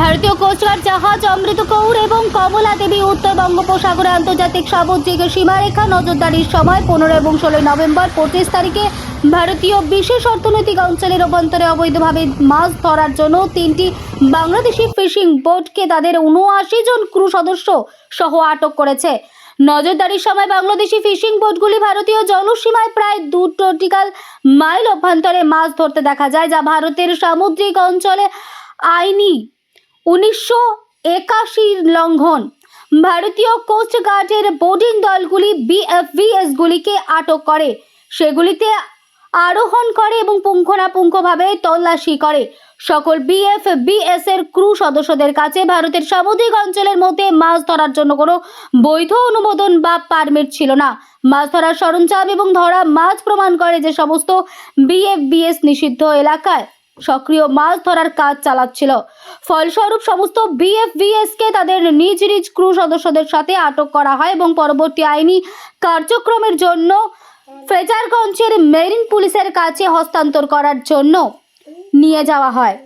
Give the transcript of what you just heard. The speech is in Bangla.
ভারতীয় কোস্টগার্ড জাহাজ, অমৃত কৌর এবং কমলা দেবী উত্তর বঙ্গোপসাগরে আন্তর্জাতিক সামুদ্রিক সীমারেখা নজরদারির সময় পনেরো এবং ষোলোই নভেম্বর পঁচিশ তারিখে ভারতীয় বিশেষ অর্থনৈতিক অঞ্চলের অভ্যন্তরে অবৈধভাবে মাছ ধরার জন্য তিনটি বাংলাদেশি ফিশিং বোটকে তাদের উনআশি জন ক্রু সদস্য সহ আটক করেছে। নজরদারির সময় বাংলাদেশি ফিশিং বোটগুলি ভারতীয় জলসীমায় প্রায় দু টোটিক্যাল মাইল অভ্যন্তরে মাছ ধরতে দেখা যায়, যা ভারতের সামুদ্রিক অঞ্চলে আইনি উনিশশো একাশির লঙ্ঘন। ভারতীয় কোস্ট গার্ডের বোর্ডিং দলগুলি বিএফভিএসগুলিকে আটক করে। সেগুলিতে আরোহণ করে এবং পুঙ্খানুপুঙ্খভাবে তল্লাশি করে। সকল বিএফবিএস এর ক্রু সদস্যদের কাছে ভারতের সামুদ্রিক অঞ্চলের মধ্যে মাছ ধরার জন্য কোনো বৈধ অনুমোদন বা পারমিট ছিল না। মাছ ধরার সরঞ্জাম এবং ধরা মাছ প্রমাণ করে যে সমস্ত বিএফবিএস নিষিদ্ধ এলাকায়। সক্রিয় মাছ ধরার কাজ চালাচ্ছিল। ফলস্বরূপ সমস্ত বিএফবিএসকে তাদের নিজ নিজ ক্রু সদস্যদের সাথে আটক করা হয় এবং পরবর্তী আইনি কার্যক্রমের জন্য ফ্রেজারগঞ্জের মেরিন পুলিশের কাছে হস্তান্তর করার জন্য নিয়ে যাওয়া হয়।